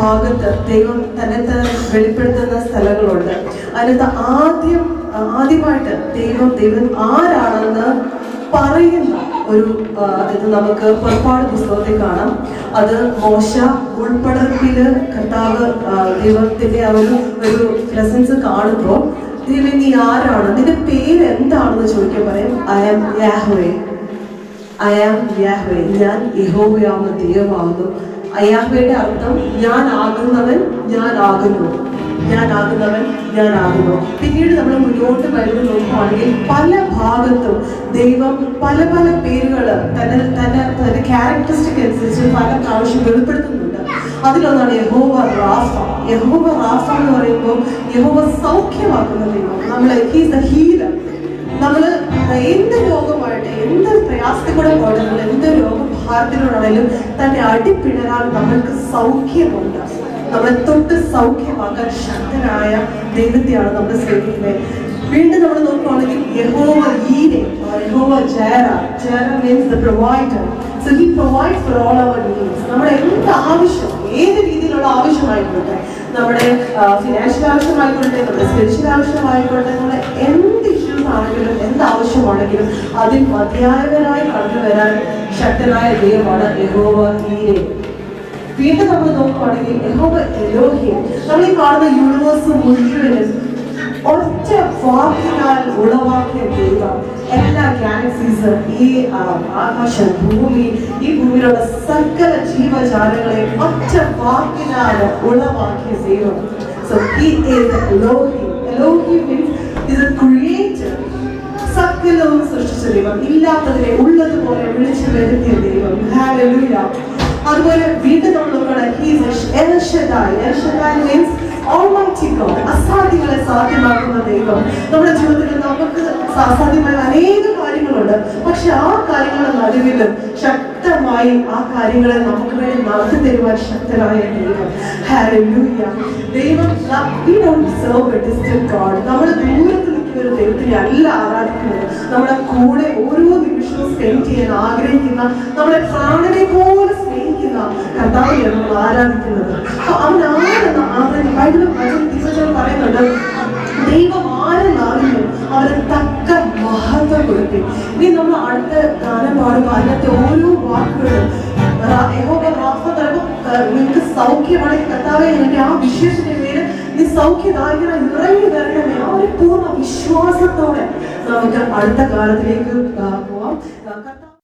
ഭാഗത്ത് ദൈവം തന്നെ തന്നെ വെളിപ്പെടുത്തുന്ന സ്ഥലങ്ങളുണ്ട്. അതിനകത്ത് ആദ്യം ആദ്യമായിട്ട് ദൈവം ദൈവം ആരാണെന്ന് പറയുന്ന ഒരു ഇത് നമുക്ക് പുറപ്പാട് പുസ്തകത്തിൽ കാണാം. അത് മോശ ഉൾപ്പെടുത്തിയിൽ കർത്താവ് ദൈവത്തിന്റെ ആ ഒരു ഒരു പ്രസൻസ് കാണുമ്പോൾ ദൈവം നീ ആരാണ്? നിന്റെ പേര് എന്താണെന്ന് ചോദിക്കാൻ പറയും I am Yahweh I am Yahweh ഞാൻ യഹോവയാവുന്ന ദൈവമാകുന്നു അയാഹ്വയുടെ അർത്ഥം ഞാൻ ആകുന്നവൻ ഞാൻ ആകുന്നു ഞാൻ ആകുന്നവൻ ഞാൻ ആകുന്നു പിന്നീട് നമ്മൾ മുന്നോട്ട് വരുന്ന നോക്കുകയാണെങ്കിൽ പല ഭാഗത്തും ദൈവം പല പല പേരുകൾ തന്നെ തന്നെ തന്റെ ക്യാരക്ടറിസ്റ്റിക് അനുസരിച്ച് പല പ്രാവശ്യം വെളിപ്പെടുത്തുന്നുണ്ട്. അതിലൊന്നാണ് യഹോവ റാഫ. യഹോവ റാഫ എന്ന് പറയുമ്പോൾ യഹോവ സൗഖ്യമാക്കുന്ന ദൈവം. നമ്മൾ ഹീസ് ദ ഹീലർ നമ്മൾ എന്ത് രോഗമായിട്ട് എന്ത് പ്രയാസത്തിൽ കൂടെ പോയിട്ട് നമ്മൾ എന്ത് രോഗഭാരത്തിലൂടാണെങ്കിലും തന്നെ അടിപ്പിണരാൻ നമ്മൾക്ക് സൗഖ്യമുണ്ട്. നമ്മളെ തൊട്ട് സൗഖ്യമാക്കാൻ ശക്തനായ ദൈവത്തെയാണ് നമ്മൾ സ്നേഹിക്കുന്നത്. വീണ്ടും നമ്മൾ നോക്കുകയാണെങ്കിൽ Jehovah Jireh Jehovah Jireh Jireh means the provider so he provide for all our needs നമ്മുടെ എന്ത് ആവശ്യം ഏത് രീതിയിലുള്ള ആവശ്യമായിക്കോട്ടെ നമ്മുടെ ഫിനാൻഷ്യൽ ആവശ്യമായിക്കോട്ടെ നമ്മുടെ സ്പിരിച്വൽ ആവശ്യമായിക്കോട്ടെ നമ്മുടെ എന്ത് ഇഷ്യൂസ് ആണെങ്കിലും എന്ത് ആവശ്യമാണെങ്കിലും അതിൽ മതിയായവരായി കടന്നു വരാൻ ശക്തനായ ദൈവമാണ് യഹോവ ഈരെ വീണ്ടും നമ്മൾ നോക്കുകയാണെങ്കിൽ യഹോവ എലോഹിയെ. നമ്മൾ ഈ കാണുന്ന യൂണിവേഴ്സ് മുഴുവനും ഒറ്റ വാക്കിനാൽ ഉളവാക്കിയ ദൈവം. എല്ലാ ഗാലക്സീസ് ഈ ആകാശ ഭൂമി ഈ ഭൂമിയിലുള്ള സകല ജീവജാലങ്ങളെ ഒറ്റ വാക്കിനാൽ ഉളവാക്കിയ ദൈവം. സോ ഹി ഈസ് എലോഹി എലോഹിയം ദൈവം ഇല്ലാത്തതിനെ ഉള്ളതുപോലെ വിളിച്ചു വരുത്തിയ ദൈവം. അതുപോലെ വീണ്ടും നമ്മൾ അസാധ്യങ്ങളെ സാധ്യമാക്കുന്ന ദൈവം. നമ്മുടെ ജീവിതത്തിൽ നമുക്ക് അസാധ്യമായ അനേക കാര്യങ്ങളുണ്ട് പക്ഷെ ആ കാര്യങ്ങളുടെ നടുവിലും ശക്തമായി ആ കാര്യങ്ങളെ നമുക്ക് വേണ്ടി നടത്തി തരുവാൻ ശക്തനായ ദൈവം. ദൈവം നമ്മൾ ദൂരത്ത് നിൽക്കുന്ന ഒരു ദൈവത്തിനെ അല്ല ആരാധിക്കുന്നത്. നമ്മുടെ കൂടെ ഓരോ നിമിഷവും സ്പെൻഡ് ചെയ്യാൻ ആഗ്രഹിക്കുന്ന നമ്മുടെ പ്രാണനെ പോലെ സ്നേഹിക്കുന്ന കർത്താവിനെയാണ് നമ്മൾ ആരാധിക്കുന്നത്. അവൻ ആരെന്ന് ആരാധി ബൈബിൾ വചനം പറയുന്നുണ്ട്. ദൈവം ആരെന്നറിഞ്ഞു അവന് തക്ക മഹത്വം കൊടുക്കും. ഇനി നമ്മൾ അടുത്ത ഗാനം പാടുമ്പോൾ അതിനകത്തെ ഓരോ വാക്കുകളും നിങ്ങൾക്ക് സൗഖ്യമാണെങ്കിൽ കർത്താവെ എനിക്ക് ആ വിശേഷത്തിന്റെ പേര് നീ സൗഖ്യദായകനായി നിറഞ്ഞു തരണമേ ആ ഒരു നമുക്ക് അടുത്ത കാലത്തിലേക്ക് പോവാം.